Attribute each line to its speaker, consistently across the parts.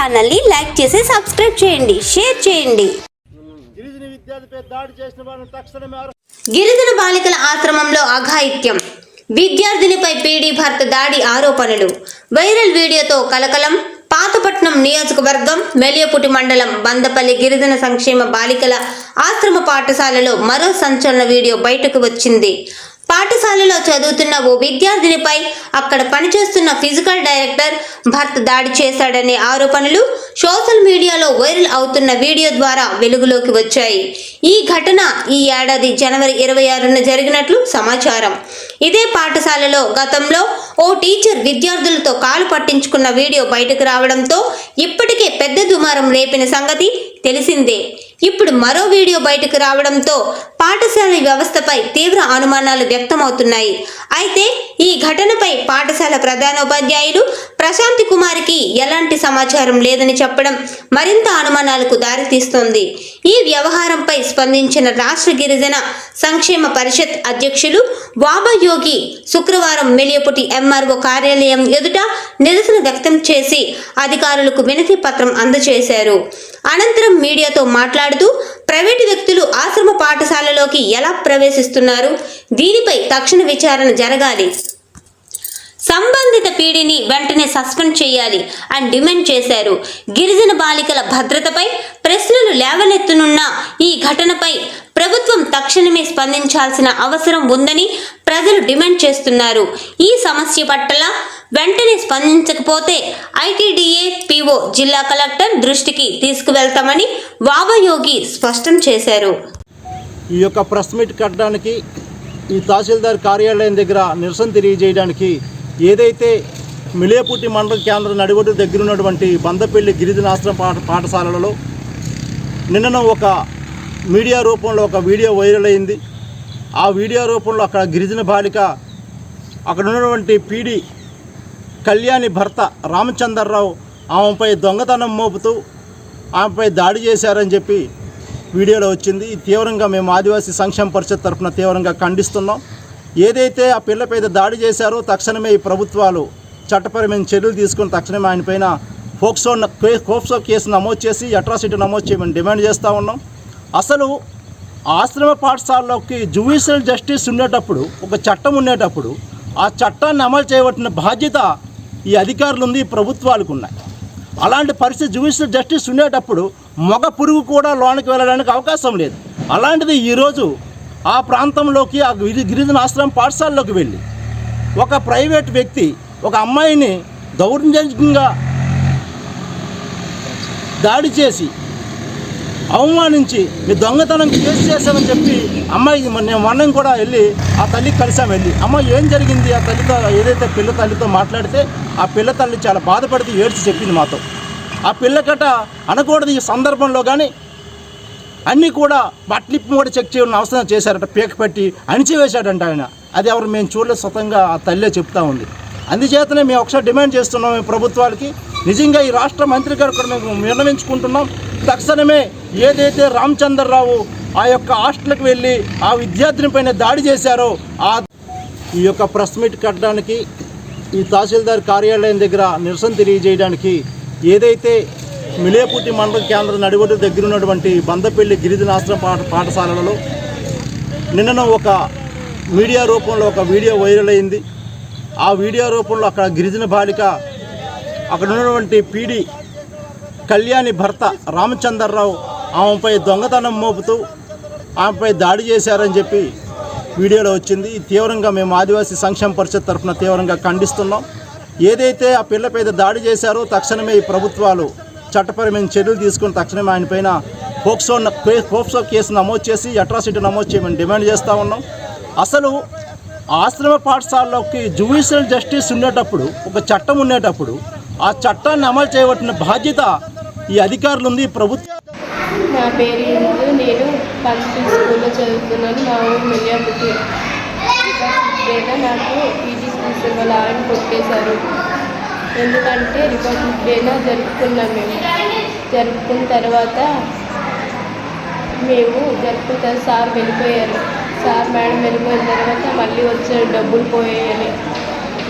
Speaker 1: ఛానల్ని లైక్ చేసి సబ్స్క్రైబ్ చేయండి షేర్ చేయండి.
Speaker 2: గిరిజన విద్యార్థిపై దాడి చేసిన వారిని తక్షణమే అరెస్ట్
Speaker 1: గిరిజన బాలికల ఆశ్రమంలో అఘాయిత్యం. విద్యార్థినిపై పీడీ భర్త దాడి ఆరోపణలు. వైరల్ వీడియోతో కలకలం. పాతపట్నం నియోజకవర్గం మెలియపుటి మండలం బందపల్లి గిరిజన సంక్షేమ బాలికల ఆశ్రమ పాఠశాలలో మరో సంచలన వీడియో బయటకు వచ్చింది. పాఠశాలలో చదువుతున్న ఓ విద్యార్థినిపై అక్కడ పనిచేస్తున్న ఫిజికల్ డైరెక్టర్ భర్త దాడి చేశాడనే ఆరోపణలు సోషల్ మీడియాలో వైరల్ అవుతున్న వీడియో ద్వారా వెలుగులోకి వచ్చాయి. ఈ ఘటన ఈ ఏడాది జనవరి ఇరవై ఆరున జరిగినట్లు సమాచారం. ఇదే పాఠశాలలో గతంలో ఓ టీచర్ విద్యార్థులతో కాలు పట్టించుకున్న వీడియో బయటకు రావడంతో ఇప్పటికే పెద్ద దుమారం రేపిన సంగతి తెలిసిందే. ఇప్పుడు మరో వీడియో బయటకు రావడంతో పాఠశాల వ్యవస్థపై తీవ్ర అనుమానాలు వ్యక్తమవుతున్నాయి. అయితే ఈ ఘటనపై పాఠశాల ప్రధానోపాధ్యాయులు ప్రశాంతి కుమార్కి ఎలాంటి సమాచారం లేదని చెప్పడం మరింత అనుమానాలకు దారితీస్తోంది. ఈ వ్యవహారంపై స్పందించిన రాష్ట్ర గిరిజన సంక్షేమ పరిషత్ అధ్యక్షులు వాబయోగి శుక్రవారం మెలియపుటి ఎంఆర్ఓ కార్యాలయం ఎదుట నిరసన వ్యక్తం చేసి అధికారులకు వినతి పత్రం అందజేశారు. అనంతరం మీడియాతో మాట్లాడుతూ ప్రైవేటు వ్యక్తులు ఆశ్రమ పాఠశాలలోకి ఎలా ప్రవేశిస్తున్నారు? దీనిపై తక్షణ విచారణ జరగాలి. సంబంధిత పీడిని వెంటనే సస్పెండ్ చేయాలి అని డిమాండ్ చేశారు. గిరిజన బాలికల భద్రతపై ప్రశ్నలు లేవనెత్తనున్న ఈ ఘటనపై ప్రభుత్వం తక్షణమే స్పందించాల్సిన అవసరం ఉందని ప్రజలు డిమాండ్ చేస్తున్నారు. ఈ సమస్య పట్ల వెంటనే స్పందించకపోతే ఐటీడీఏ పీఓ జిల్లా కలెక్టర్ దృష్టికి తీసుకువెళ్తామని వాబయోగి స్పష్టం చేశారు.
Speaker 2: ఈ యొక్క ప్రెస్ మీట్ కట్టడానికి ఈ తహసీల్దార్ కార్యాలయం దగ్గర నిరసన తెలియజేయడానికి ఏదైతే మిలియపుట్టి మండల కేంద్రం నడిబొడ్డు దగ్గర ఉన్నటువంటి బందపల్లి గిరిజనాశ్రమ పాఠ పాఠశాలలో నిన్న ఒక మీడియా రూపంలో ఒక వీడియో వైరల్ అయింది. ఆ వీడియో రూపంలో అక్కడ గిరిజన బాలిక అక్కడ ఉన్నటువంటి పీడి కళ్యాణి భర్త రామచంద్రరావు ఆమెపై దొంగతనం మోపుతూ ఆమెపై దాడి చేశారని చెప్పి వీడియోలో వచ్చింది. తీవ్రంగా మేము ఆదివాసీ సంక్షేమ పరిషత్ తరఫున తీవ్రంగా ఖండిస్తున్నాం. ఏదైతే ఆ పిల్లపై దాడి చేశారో తక్షణమే ఈ ప్రభుత్వాలు చట్టపరమైన చర్యలు తీసుకుని తక్షణమే ఆయన పైన ఫోక్సో ఫోక్సో కేసు నమోదు చేసి అట్రాసిటీ నమోదు చేయమని డిమాండ్ చేస్తూ ఉన్నాం. అసలు ఆశ్రమ పాఠశాలలోకి జుడిషియల్ జస్టిస్ ఉండేటప్పుడు ఒక చట్టం ఉండేటప్పుడు ఆ చట్టాన్ని అమలు చేయబట్టిన బాధ్యత ఈ అధికారులు ఉంది ఈ ప్రభుత్వాలకు ఉన్నాయి. అలాంటి పరిస్థితి జుడిషియల్ జస్టిస్ ఉండేటప్పుడు మగ పురుగు కూడా లోనికి వెళ్ళడానికి అవకాశం లేదు. అలాంటిది ఈరోజు ఆ ప్రాంతంలోకి ఆ గిరిజన ఆశ్రమం పాఠశాలలోకి వెళ్ళి ఒక ప్రైవేట్ వ్యక్తి ఒక అమ్మాయిని దౌర్జన్యంగా దాడి చేసి అవమానించి మీ దొంగతనం కేసు చేశామని చెప్పి అమ్మాయి మేము మొన్న కూడా వెళ్ళి ఆ తల్లికి కలిసాం వెళ్ళి. అమ్మ ఏం జరిగింది? ఆ తల్లితో ఏదైతే పిల్ల తల్లితో మాట్లాడితే ఆ పిల్ల తల్లి చాలా బాధపడితే ఏడ్చి చెప్పింది మాతో. ఆ పిల్లకట అనకూడదు ఈ సందర్భంలో కానీ అన్నీ కూడా బట్లిప్పి కూడా చెక్ చేయడం అవసరం చేశారట పీక పెట్టి అణిచివేశాడంట ఆయన. అది ఎవరు మేము చూడలేదు స్వతంగా ఆ తల్లే చెప్తా ఉంది. అందుచేతనే మేము ఒకసారి డిమాండ్ చేస్తున్నాం ప్రభుత్వాలకి. నిజంగా ఈ రాష్ట్ర మంత్రి గారు కూడా మేము విన్నవించుకుంటున్నాం. తక్షణమే ఏదైతే రామచంద్రరావు ఆ యొక్క హాస్టల్కి వెళ్ళి ఆ విద్యార్థిని పైన దాడి చేశారో ఆ ఈ యొక్క ప్రెస్ మీట్ కట్టడానికి ఈ తహసీల్దార్ కార్యాలయం దగ్గర నిరసన తెలియజేయడానికి ఏదైతే మిలియపుట్టి మండల కేంద్ర నడిబొడ్డు దగ్గర ఉన్నటువంటి బందపల్లి గిరిజనాశ్రమ పాఠ పాఠశాలలో నిన్న ఒక మీడియా రూపంలో ఒక వీడియో వైరల్ అయింది. ఆ వీడియో రూపంలో అక్కడ గిరిజన బాలిక అక్కడ ఉన్నటువంటి పీడీ కళ్యాణి భర్త రామచంద్రరావు ఆమెపై దొంగతనం మోపుతూ ఆమెపై దాడి చేశారని చెప్పి వీడియోలో వచ్చింది. తీవ్రంగా మేము ఆదివాసీ సంక్షేమ పరిషత్ తరఫున తీవ్రంగా ఖండిస్తున్నాం. ఏదైతే ఆ పిల్లపై దాడి చేశారో తక్షణమే ఈ ప్రభుత్వాలు చట్టపరమైన చర్యలు తీసుకుని తక్షణమే ఆయన పైన పోక్సో పోక్సో కేసు నమోదు చేసి అట్రాసిటీ నమోదు చేయమని డిమాండ్ చేస్తూ ఉన్నాం. అసలు ఆశ్రమ పాఠశాలలోకి జ్యుడిషియల్ జస్టిస్ ఉండేటప్పుడు ఒక చట్టం ఉండేటప్పుడు ఆ చట్టాన్ని అమలు చేయబట్టిన బాధ్యత ఈ అధికారులు ఉంది ప్రభుత్వం
Speaker 3: నా పేరు నేను పంతులు స్కూల్లో చదువుతున్నాను. మా ఊరు మెల్లియాపుట్టి డేగా నాకు పీజీ స్కూల్స్ వాళ్ళ ఆయన కొట్టేశారు. ఎందుకంటే రిపబ్లిక్ డేనా జరుపుకున్నాం మేము. జరుపుకున్న తర్వాత మేము జరుపుకున్న సార్ వెళ్ళిపోయారు. సార్ మేడం వెళ్ళిపోయిన తర్వాత మళ్ళీ వచ్చారు. డబ్బులు పోయాయని.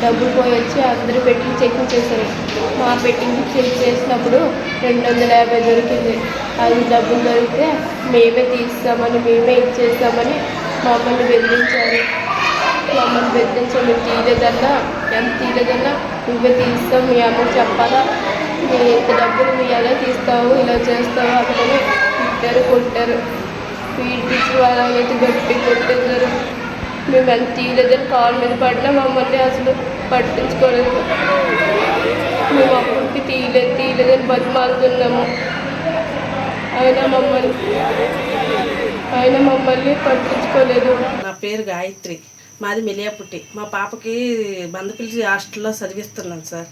Speaker 3: డబ్బులు పోయి వచ్చి అందరూ పెట్టింగ్ చెకింగ్ చేశారు. మా పెట్టింగ్ చెక్ చేసినప్పుడు రెండు వందల యాభై దొరికింది. అది డబ్బులు దొరికితే మేమే తీస్తామని మేమే ఇచ్చేస్తామని మమ్మల్ని బెదిరించారు. మమ్మల్ని బెదిరించారు మేము తీయలేదన్నా ఎంత తీయలేదన్నా నువ్వే తీస్తాం మీ అమ్మ చెప్పాలా? మీ ఎంత డబ్బులు మీ ఎలా తీస్తావు ఇలా చేస్తావు అక్కడనే తిట్టారు కొట్టారు. వీడి టీచర్ అయితే గట్టి కొట్టేశారు. మేము ఎంత తీయలేదని కాల్ మీద పడినా మమ్మల్ని అసలు పట్టించుకోలేదు. మేము అప్పటికి తీయలేదు తీయలేదని బతిమాలుతున్నాము. అయినా మమ్మల్ని అయినా మమ్మల్ని పట్టించుకోలేదు.
Speaker 4: నా పేరు గాయత్రి. మాది మిలియాపుట్టి. మా పాపకి బందపిలిచి హాస్టల్లో చదివిస్తున్నాను సార్.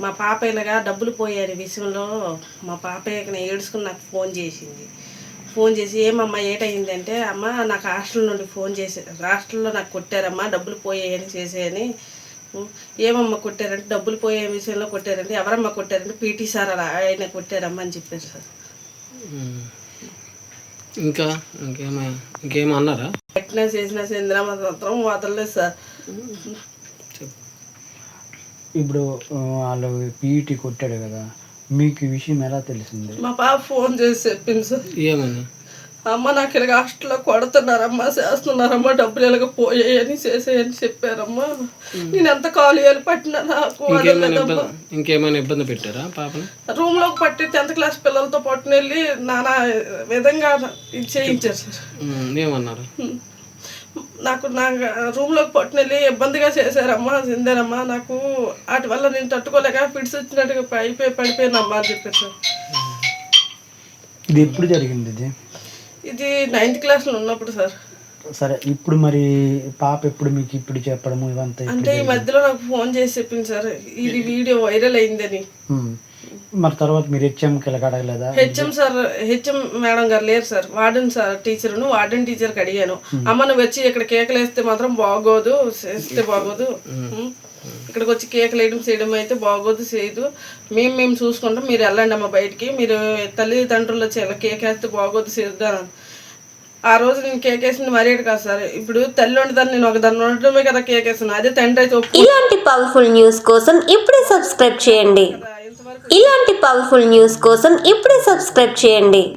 Speaker 4: మా పాప ఇలాగా డబ్బులు పోయారు విషయంలో. మా పాప నేను ఏడుచుకుని నాకు ఫోన్ చేసింది. ఫోన్ చేసి ఏమమ్మా ఏటయిందంటే అమ్మ నాకు హాస్టల్ నుండి ఫోన్ చేసి హాస్టల్లో నాకు కొట్టారమ్మా డబ్బులు పోయాయని చేసేయని. ఏమమ్మా కొట్టారంటే డబ్బులు పోయే విషయంలో కొట్టారంటే ఎవరమ్మా కొట్టారంటే పీటీ సార్ అలా ఆయన కొట్టారమ్మా అని చెప్పారు సార్.
Speaker 5: ఇంకా ఇంకేమై ఇంకేమన్నారా
Speaker 4: ఎట్లా చేసిన చంద్ర మాత్రం వదలలేదు సార్.
Speaker 6: ఇప్పుడు వాళ్ళు పీఈటీ కొట్టాడు కదా మీకు ఈ విషయం ఎలా తెలిసింది?
Speaker 4: మా పాప ఫోన్ చేసి చెప్పింది సార్.
Speaker 5: ఏమని?
Speaker 4: అమ్మ నాకు ఇలాగ హాస్టల్లో కొడుతున్నారమ్మా చేస్తున్నారమ్మా డబ్బులు ఇలాగ పోయాయని చేసేయని చెప్పారమ్మా. నేను ఎంత కాలు వేలు పట్టినా నాకు
Speaker 5: ఇంకేమైనా
Speaker 4: వదలలేదమ్మా
Speaker 5: ఇబ్బంది ఇంకేమైనా ఇబ్బంది పెట్టారా పాపని?
Speaker 4: రూమ్లోకి పట్టి టెన్త్ క్లాస్ పిల్లలతో పట్టుని వెళ్ళి నానా విధంగా ఇది చేయించారు సార్.
Speaker 5: ఉమ్, ఏమన్నారు.
Speaker 4: నాకు నా రూమ్లోకి పట్టుని వెళ్ళి ఇబ్బందిగా చేశారమ్మా చిందారమ్మా నాకు వాటి వల్ల నేను తట్టుకోలేక ఫిట్స్ వచ్చినట్టుగా అయిపోయి పడిపోయానమ్మా అని చెప్పారు సార్
Speaker 6: ఇది ఎప్పుడు జరిగింది ఇది?
Speaker 4: ఇది నైన్త్ క్లాస్లో ఉన్నప్పుడు సార్.
Speaker 6: సరే ఇప్పుడు మరి పాప ఎప్పుడు మీకు ఇప్పుడు చెప్పడము ఇవంతా
Speaker 4: అంటే ఈ మధ్యలో నాకు ఫోన్ చేసి చెప్పింది సార్ ఇది వీడియో వైరల్ అయిందని.
Speaker 6: మరి తర్వాత మీరు హెచ్ఎంకి అడగలేదా
Speaker 4: హెచ్ఎం సార్ హెచ్ఎం మేడం గారు లేరు సార్ వార్డెన్ సార్ టీచర్ను వార్డెన్ టీచర్కి అడిగాను. అమ్మ నువ్వు వచ్చి ఇక్కడ కేకలు వేస్తే మాత్రం బాగోదు చేస్తే బాగోదు. ఉం. ఇక్కడికి వచ్చి కేకలు వేయడం చేయడం అయితే బాగోదు చేయదు. మేము మేము చూసుకుంటాం. మీరు వెళ్ళండి అమ్మ బయటికి. మీరు తల్లిదండ్రులు వచ్చి ఇలా కేక్ వేస్తే బాగోదు చేద్దాం ఆ రోజు నేను కేక్ వేసింది మరేడు కాదు సార్ ఇప్పుడు తల్లి ఉండదని నేను ఒక దాన్ని ఉండడమే కదా కేక్ వేస్తున్నాను అదే తండ్రి అయితే
Speaker 1: ఇలాంటి పవర్ఫుల్ న్యూస్ కోసం ఇప్పుడే సబ్స్క్రైబ్ చేయండి. ఇలాంటి పవర్ఫుల్ న్యూస్ కోసం ఇప్పుడే సబ్స్క్రైబ్ చేయండి.